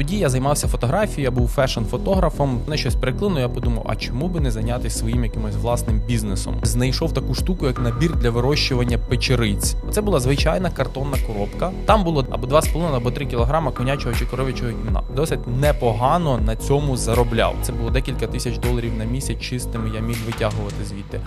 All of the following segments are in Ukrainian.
Тоді я займався фотографією, я був фешн-фотографом. Мене щось приклинуло, я подумав, а чому би не зайнятися своїм якимось власним бізнесом? Знайшов таку штуку, як набір для вирощування печериць. Це була звичайна картонна коробка. Там було або 2,5 або 3 кілограма конячого чи коров'ячого гімна. Досить непогано на цьому заробляв. Це було декілька тисяч доларів на місяць чистими. Я міг витягувати звідти.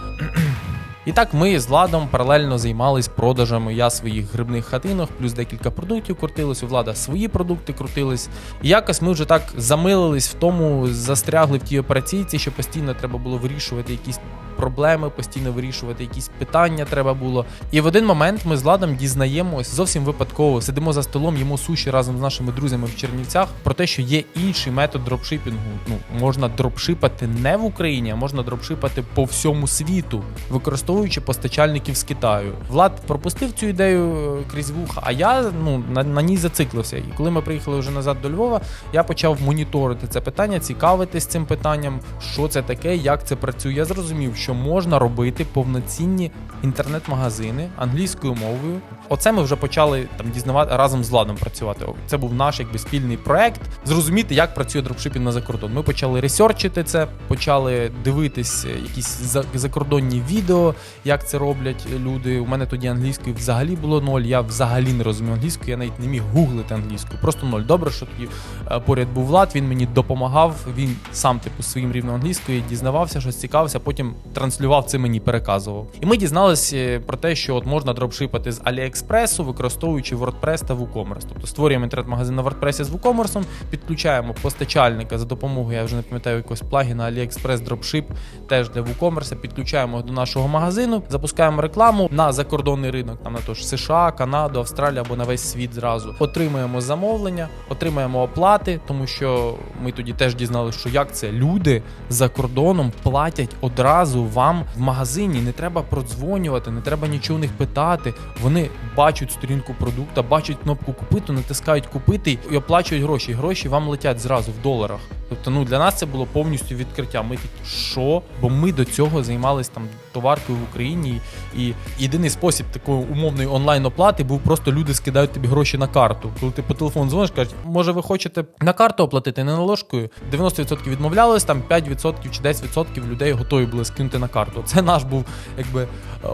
І так ми з Владом паралельно займались продажами я своїх грибних хатинок, плюс декілька продуктів крутилось, у влада свої продукти крутились. І якось ми вже так замилились в тому, застрягли в тій операційці, що постійно треба було вирішувати якісь проблеми, постійно вирішувати якісь питання треба було. І в один момент ми з Владом дізнаємось зовсім випадково, сидимо за столом, їмо суші разом з нашими друзями в Чернівцях про те, що є інший метод дропшипінгу. Ну можна дропшипати не в Україні, а можна дропшипати по всьому світу, використовуючи постачальників з Китаю. Влад пропустив цю ідею е, крізь вуха, а я ну на, на ній зациклився. І коли ми приїхали вже назад до Львова, я почав моніторити це питання, цікавитись цим питанням, що це таке, як це працює. Я зрозумів, що можна робити повноцінні інтернет-магазини англійською мовою. Оце ми вже почали там дізнавати разом з Владом працювати. Це був наш якби спільний проект. Зрозуміти, як працює дропшипінг на закордон. Ми почали ресерчити це, почали дивитись якісь закордонні відео, як це роблять люди. У мене тоді англійської взагалі було ноль. Я взагалі не розумів англійську, я навіть не міг гуглити англійську. Просто ноль. Добре, що тоді е, поряд був Влад, він мені допомагав. Він сам, типу, своїм рівнем англійської дізнавався, щось цікавився, потім транслював це мені, переказував. І ми дізналися е, про те, що от можна дропшипати з AliExpress, використовуючи WordPress та WooCommerce. Тобто створюємо інтернет-магазин на WordPress з WooCommerce, підключаємо постачальника за допомогою, я вже не пам'ятаю якогось плагіна AliExpress Dropship, теж для WooCommerce, підключаємо до нашого магазину, запускаємо рекламу на закордонний ринок, там на то ж США, Канаду, Австралію або на весь світ зразу. Отримуємо замовлення, отримуємо оплати, тому що ми тоді теж дізналися, що як це люди за кордоном платять одразу вам в магазині. Не треба продзвонювати, не треба нічого у них питати. Вони бачать сторінку продукта, бачать кнопку купити, натискають купити і оплачують гроші. Гроші вам летять зразу в доларах. Тобто, ну для нас це було повністю відкриття. Ми такі, що? Бо ми до цього займалися там товаркою в Україні, і єдиний спосіб такої умовної онлайн оплати був просто люди скидають тобі гроші на карту. Коли ти по телефону дзвониш, кажуть, може ви хочете на карту оплатити, не наложкою. 90% відмовлялись, там 5% чи 10% людей готові були скинути на карту. Це наш був якби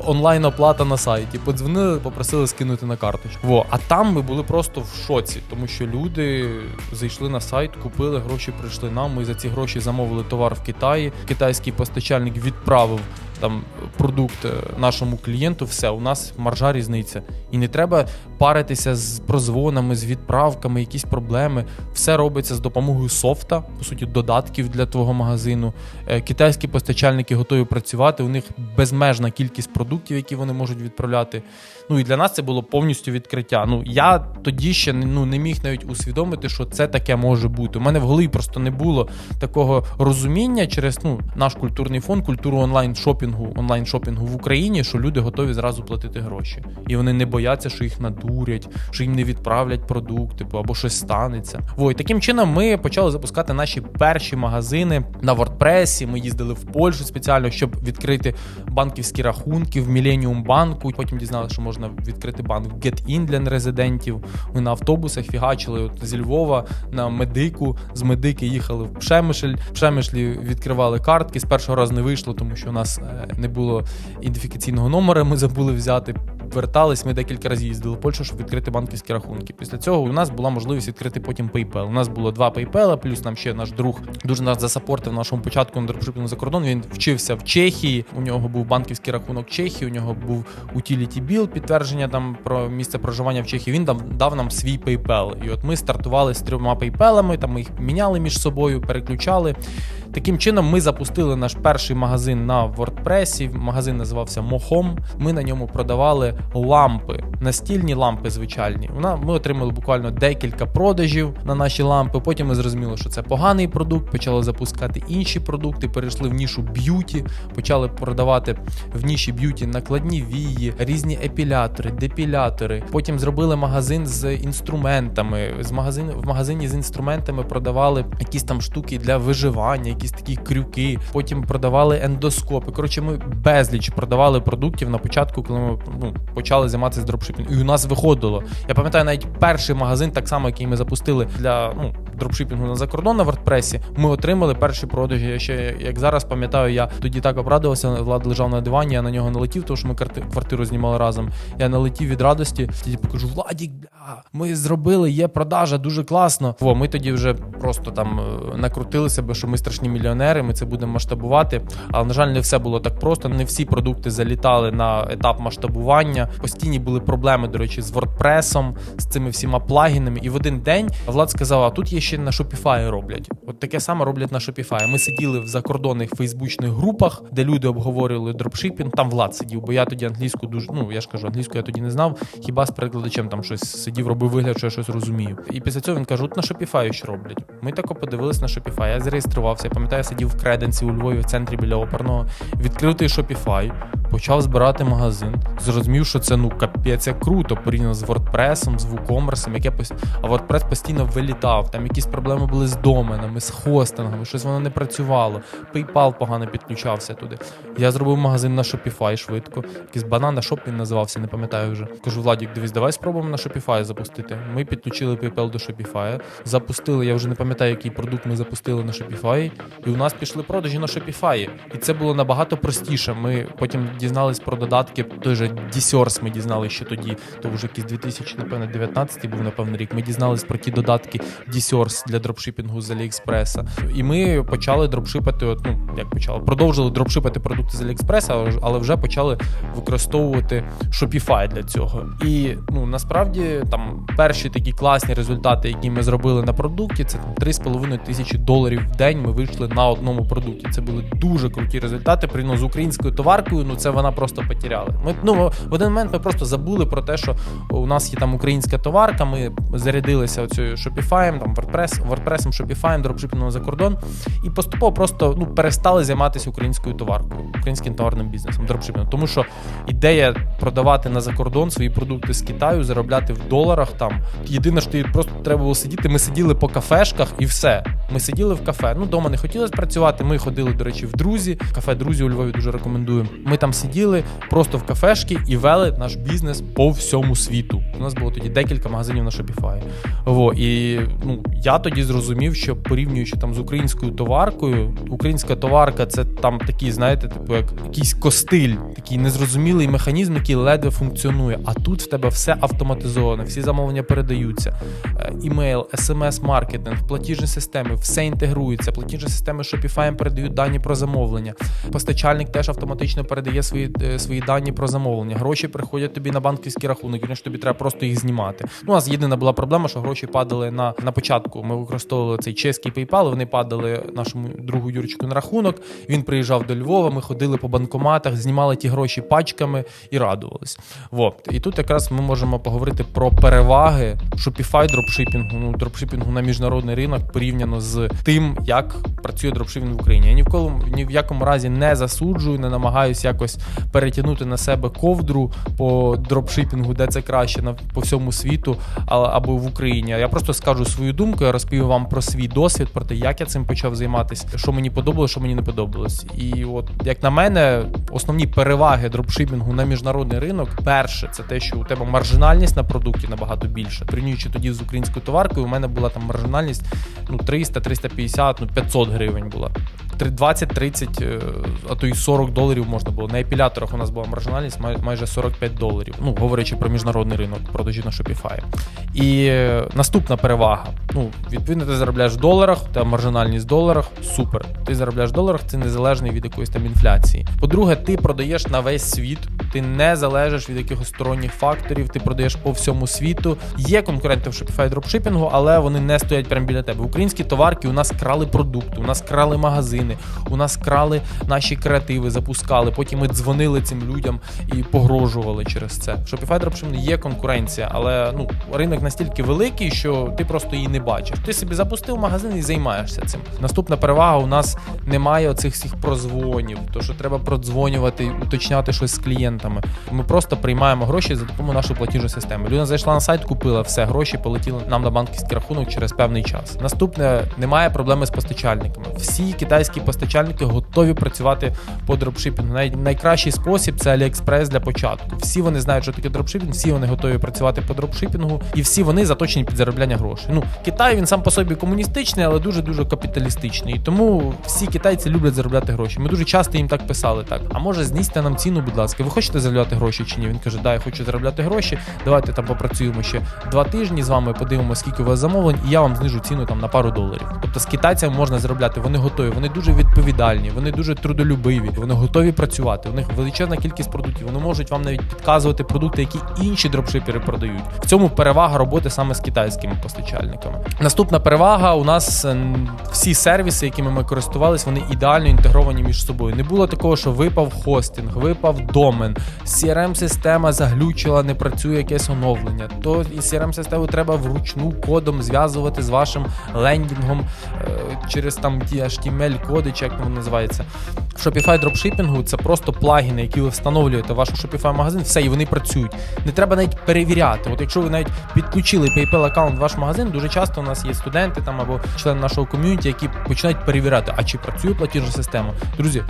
онлайн оплата на сайті. Подзвонили, попросили скинути на карточку. Во, а там ми були просто в шоці, тому що люди зайшли на сайт, купили гроші, прийшли нам. Ми за ці гроші замовили товар в Китаї. Китайський постачальник відправив там продукт е, нашому клієнту, все, у нас маржа різниця. І не треба паритися з прозвонами, з відправками, якісь проблеми. Все робиться з допомогою софта, по суті, додатків для твого магазину. Е, Китайські постачальники готові працювати. У них безмежна кількість продуктів, які вони можуть відправляти. Ну і для нас це було повністю відкриття. Ну я тоді ще ну, не міг навіть усвідомити, що це таке може бути. У мене в голові просто не було такого розуміння через ну, наш культурний фонд, культуру онлайн шопінгу, онлайн шопінгу в Україні, що люди готові зразу платити гроші. І вони не бояться, що їх надурять, що їм не відправлять продукт, типу, або щось станеться. Во, таким чином ми почали запускати наші перші магазини на WordPress. Ми їздили в Польщу спеціально, щоб відкрити банківські рахунки в Millennium банку. Потім дізналися, що можна відкрити банк в GetIn для нерезидентів. Ми на автобусах фігачили от зі Львова на медику. З медики їхали в Пшемишль. В Пшемишлі відкривали картки. З першого разу не вийшло, тому що у нас е, не було ідентифікаційного номера. Ми забули взяти. Вертались, ми декілька разів їздили в Польщу, щоб відкрити банківські рахунки. Після цього у нас була можливість відкрити потім PayPal. У нас було два PayPal, плюс нам ще наш друг дуже нас засапортив на нашому початку на за кордон. Він вчився в Чехії. У нього був банківський рахунок Чехії, у нього був utility bill, підтвердження там про місце проживання в Чехії. Він дав, дав нам свій PayPal. І от ми стартували з трьома PayPal, там ми їх міняли між собою, переключали. Таким чином, ми запустили наш перший магазин на WordPress. Магазин називався Мохом. Ми на ньому продавали лампи, настільні лампи звичайні. Вона ми отримали буквально декілька продажів на наші лампи. Потім ми зрозуміли, що це поганий продукт. Почали запускати інші продукти. Перейшли в нішу б'юті, почали продавати в ніші б'юті накладні вії, різні епілятори, депілятори. Потім зробили магазин з інструментами. З магазин в магазині з інструментами продавали якісь там штуки для виживання, якісь такі крюки. Потім продавали ендоскопи. Коротше, ми безліч продавали продуктів на початку, коли ми ну, почали займатися дропшипінгом. І у нас виходило. Я пам'ятаю навіть перший магазин, так само, який ми запустили для ну, дропшипінгу на закордон на WordPress, ми отримали перші продажі. Я ще як зараз пам'ятаю, я тоді так обрадувався. Влад лежав на дивані, я на нього налетів, тому що ми квартиру знімали разом. Я налетів від радості. Тоді покажу Владік, бля, ми зробили, є продажа, дуже класно. Во, ми тоді вже просто там е, накрутили себе, що ми страшні мільйонери, ми це будемо масштабувати. Але на жаль, не все було так просто. Не всі продукти залітали на етап масштабування. Постійні були проблеми, до речі, з WordPress, з цими всіма плагінами. І в один день Влад сказав: а тут є ще на Shopify роблять. От таке саме роблять на Shopify. Ми сиділи в закордонних фейсбучних групах, де люди обговорювали дропшипінг. Там Влад сидів, бо я тоді англійську дуже ну я ж кажу, англійську я тоді не знав. Хіба з перекладачем там щось сидів, робив вигляд, що я щось розумію. І після цього він каже: от на Shopify що роблять. Ми так подивилися на Shopify. Я зареєструвався. Я пам'ятаю, я сидів в креденці у Львові в центрі біля оперного. Відкрив той Shopify, почав збирати магазин. Зрозумів, що це ну капець як круто порівняно з WordPress, з WooCommerce, яке пос- а WordPress постійно вилітав. Там якісь проблеми були з доменами, з хостингами, щось воно не працювало. PayPal погано підключався туди. Я зробив магазин на Shopify швидко. Якийсь банана шоп він називався, не пам'ятаю вже. Кажу, Владік, дивись, давай спробуємо на Shopify запустити. Ми підключили PayPal до Shopify, запустили. Я вже не пам'ятаю, який продукт ми запустили на Shopify, і у нас пішли продажі на Shopify. І це було набагато простіше. Ми потім дізнались про додатки. Той же Дісерс ми дізналися ще тоді. То вже якийсь 2000, напевно, 19 був напевно рік. Ми дізнались про ті додатки Дісерс для дропшипінгу з Аліекспреса. І ми почали дропшипати. От, ну як почали, продовжили дропшипати продукти з Аліекспреса, але вже почали використовувати Shopify для цього. І ну насправді там перші такі класні результати, які ми зробили на продукті, це там 3,5 тисячі доларів в день. Ми вийшли на одному продукті. Це були дуже круті результати. Порівняно з українською товаркою. Ну це вона просто потеряла. Ми ну в один момент ми просто забули про те, що у нас є там українська товарка. Ми зарядилися оцею Shopify, там WordPress, WordPress, Shopify, дропшипінгом за кордон, і поступово просто ну перестали займатися українською товаркою, українським товарним бізнесом, дропшипінгом. Тому що ідея продавати на закордон свої продукти з Китаю, заробляти в доларах там. Єдине, що ти просто треба було сидіти. Ми сиділи по кафешках і все. Ми сиділи в кафе. Ну, дома не хотілося працювати. Ми ходили, до речі, в друзі. Кафе друзі у Львові дуже рекомендую. Ми там сиділи просто в кафешки і вели наш бізнес по всьому світу. У нас було тоді декілька магазинів на Shopify. Во, і ну, я тоді зрозумів, що порівнюючи там з українською товаркою, українська товарка це там такий, знаєте, типу як якийсь костиль, такий незрозумілий механізм, який ледве функціонує. А тут в тебе все автоматизовано, всі замовлення передаються. Е, Імейл, смс-маркетинг, платіжні системи, все інтегрується. Платіжні системи Shopify передають дані про замовлення. Постачальник теж автоматично передає свої, е, свої дані про замовлення. Гроші приходять тобі на банківський рахунок, вірніше, тобі треба просто їх знімати. Ну, у нас єдина була проблема, що гроші падали на, на початку. Ми використовували цей чеський PayPal, вони падали нашому другу Юрчику на рахунок. Він приїжджав до Львова, ми ходили по банкоматах, знімали ті гроші пачками і радувались. Вот. І тут якраз ми можемо поговорити про переваги Shopify дропшипінгу, ну дропшипінгу на міжнародний ринок порівняно з тим, як працює дропшипінг в Україні. Я ні в коло ні в якому разі не засуджую, не намагаюся якось перетягнути на себе ковдру по дропшипінгу, де це краще на по всьому світу, або в Україні. Я просто скажу свою думку, я розповім вам про свій досвід, про те, як я цим почав займатися, що мені подобалося, що мені не подобалось. І от як на мене, основні переваги дропшипінгу на міжнародний ринок, перше, це те, що у тебе маржинальність на продукті набагато більша. Порівнюючи тоді з українською товаркою, у мене була там маржинальність ну 300, 350, ну 500 гривень була. Три- 20-30, е, а то й 40 доларів можна було. На епіляторах у нас була маржинальність майже 45 доларів. Ну, говорячи про міжнародний ринок продажі на Shopify. І е, наступна перевага. Ну, відповідно, ти заробляєш в доларах, тебе маржинальність в доларах, супер. Ти заробляєш в доларах, це незалежний від якоїсь там інфляції. По-друге, ти продаєш на весь світ, ти не залежиш від якихось сторонніх факторів, ти продаєш по всьому світу. Є конкуренти в Shopify дропшипінгу, але вони не стоять прямо біля тебе. Українські товарки у нас крали продукти, у нас крали магазини, у нас крали наші креативи, запускали. Потім ми дзвонили цим людям і погрожували через це. В Shopify дропшипінгу є конкуренція, але ну ринок настільки великий, що ти просто її не бачиш. Ти собі запустив магазин і займаєшся цим. Наступна перевага у нас немає оцих всіх прозвонів, то що треба продзвонювати, уточняти щось з клієнтом. Клієнтами. Ми просто приймаємо гроші за допомогою нашої платіжної системи. Людина зайшла на сайт, купила все, гроші полетіли нам на банківський рахунок через певний час. Наступне немає проблеми з постачальниками. Всі китайські постачальники готові працювати по дропшипінгу. Най- найкращий спосіб це AliExpress для початку. Всі вони знають, що таке дропшипінг, всі вони готові працювати по дропшипінгу, і всі вони заточені під заробляння грошей. Ну Китай він сам по собі комуністичний, але дуже дуже капіталістичний. І тому всі китайці люблять заробляти гроші. Ми дуже часто їм так писали. Так, а може знізьте нам ціну, будь ласка. Ви хочете заробляти гроші чи ні? Він каже, да, я хочу заробляти гроші. Давайте там попрацюємо ще два тижні з вами, подивимося, скільки у вас замовлень, і я вам знижу ціну там на пару доларів. Тобто з китайцями можна заробляти. Вони готові, вони дуже відповідальні, вони дуже трудолюбиві, вони готові працювати. У них величезна кількість продуктів. Вони можуть вам навіть підказувати продукти, які інші дропшипери продають. В цьому перевага роботи саме з китайськими постачальниками. Наступна перевага у нас ем, всі сервіси, якими ми користувалися, вони ідеально інтегровані між собою. Не було такого, що випав хостинг, випав домен, crm система заглючила, не працює якесь оновлення. То і crm систему треба вручну кодом зв'язувати з вашим лендінгом е, через там ті HTML коди, чи як воно називається. В Shopify дропшипінгу це просто плагіни, які ви встановлюєте в ваш Shopify магазин, все, і вони працюють. Не треба навіть перевіряти. От якщо ви навіть підключили PayPal аккаунт в ваш магазин, дуже часто у нас є студенти там або члени нашого ком'юніті, які починають перевіряти, а чи працює платіжна система. Друзі,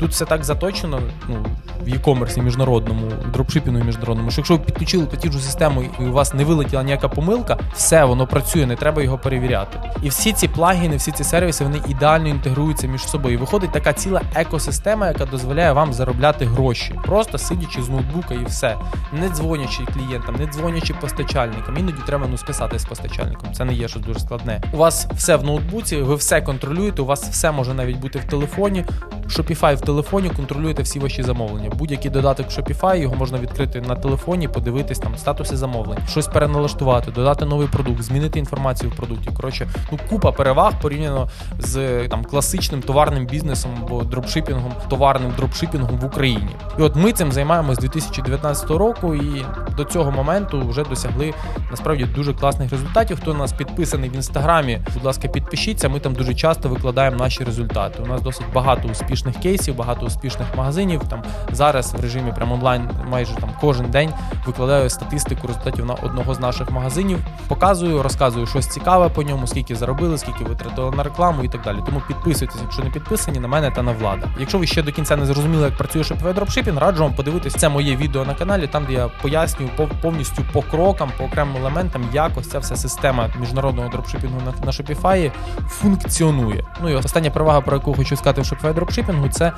тут все так заточено, ну в e-commerce міжнародному, дропшипінгу міжнародному, що якщо ви підключили платіжну систему і у вас не вилетіла ніяка помилка, все воно працює, не треба його перевіряти. І всі ці плагіни, всі ці сервіси, вони ідеально інтегруються між собою. І виходить така ціла екосистема, яка дозволяє вам заробляти гроші, просто сидячи з ноутбука і все, не дзвонячи клієнтам, не дзвонячи постачальникам. Іноді треба ну списати з постачальником. Це не є щось дуже складне. У вас все в ноутбуці, ви все контролюєте. У вас все може навіть бути в телефоні. Shopify в телефоні контролюєте всі ваші замовлення. Будь-який додаток Shopify, його можна відкрити на телефоні, подивитись там статуси замовлень, щось переналаштувати, додати новий продукт, змінити інформацію в продукті. Коротше, ну купа переваг порівняно з там класичним товарним бізнесом або дропшипінгом, товарним дропшипінгом в Україні. І от ми цим займаємося з 2019 року, і до цього моменту вже досягли насправді дуже класних результатів. Хто на нас підписаний в інстаграмі, будь ласка, підпишіться. Ми там дуже часто викладаємо наші результати. У нас досить багато успішних кейсів, багато успішних магазинів. Там зараз в режимі прям онлайн майже там кожен день викладаю статистику результатів на одного з наших магазинів. Показую, розказую щось цікаве по ньому, скільки заробили, скільки витратили на рекламу і так далі. Тому підписуйтесь, якщо не підписані на мене та на влада. Якщо ви ще до кінця не зрозуміли, як працює Shopify Dropshipping, раджу вам подивитись це моє відео на каналі, там де я пояснюю повністю по крокам, по окремим елементам, як ось ця вся система міжнародного дропшипінгу на, на Shopify функціонує. Ну і остання перевага, про яку хочу сказати в Shopify Dropshipping, це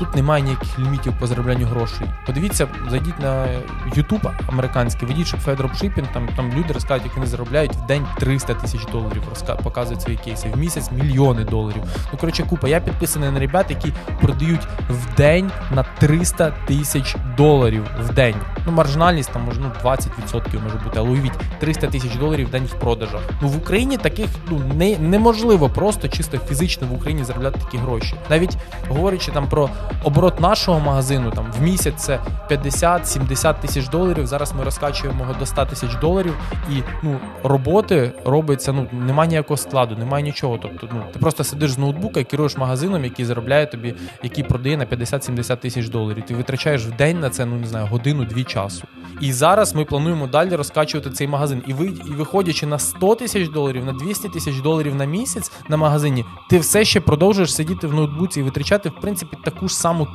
тут немає ніяких лімітів по зароблянню грошей. Подивіться, зайдіть на YouTube американський, ведіть Shopify Dropshipping, там, там люди розказують, як вони заробляють в день 300 тисяч доларів, показують свої кейси, в місяць мільйони доларів. Ну коротше, купа. Я підписаний на ребят, які продають в день на 300 тисяч доларів в день. Ну, маржинальність там може ну 20% може бути, але уявіть 300 тисяч доларів в день в продажах. Ну в Україні таких ну не, неможливо просто чисто фізично в Україні заробляти такі гроші. Навіть говорячи там про оборот нашого магазину, там в місяць це 50-70 тисяч доларів. Зараз ми розкачуємо його до 100 тисяч доларів, і ну роботи робиться. Ну немає ніякого складу, немає нічого. Тобто, ну ти просто сидиш з ноутбука і керуєш магазином, який заробляє тобі, який продає на 50-70 тисяч доларів. Ти витрачаєш в день на це, ну не знаю, годину-дві часу. І зараз ми плануємо далі розкачувати цей магазин. І ви і виходячи на 100 тисяч доларів, на 200 тисяч доларів на місяць на магазині, ти все ще продовжуєш сидіти в ноутбуці і витрачати в принципі таку ж саму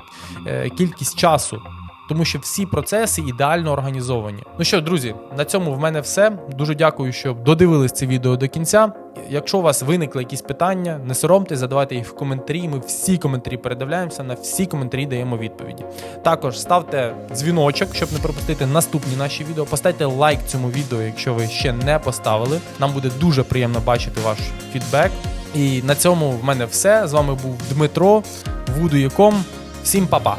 е, кількість часу. Тому що всі процеси ідеально організовані. Ну що, друзі, на цьому в мене все. Дуже дякую, що додивились це відео до кінця. Якщо у вас виникли якісь питання, не соромтесь, задавайте їх в коментарі. Ми всі коментарі передивляємося, на всі коментарі даємо відповіді. Також ставте дзвіночок, щоб не пропустити наступні наші відео. Поставте лайк цьому відео, якщо ви ще не поставили. Нам буде дуже приємно бачити ваш фідбек. І на цьому в мене все. З вами був Дмитро, Вудуєком. Всім па-па!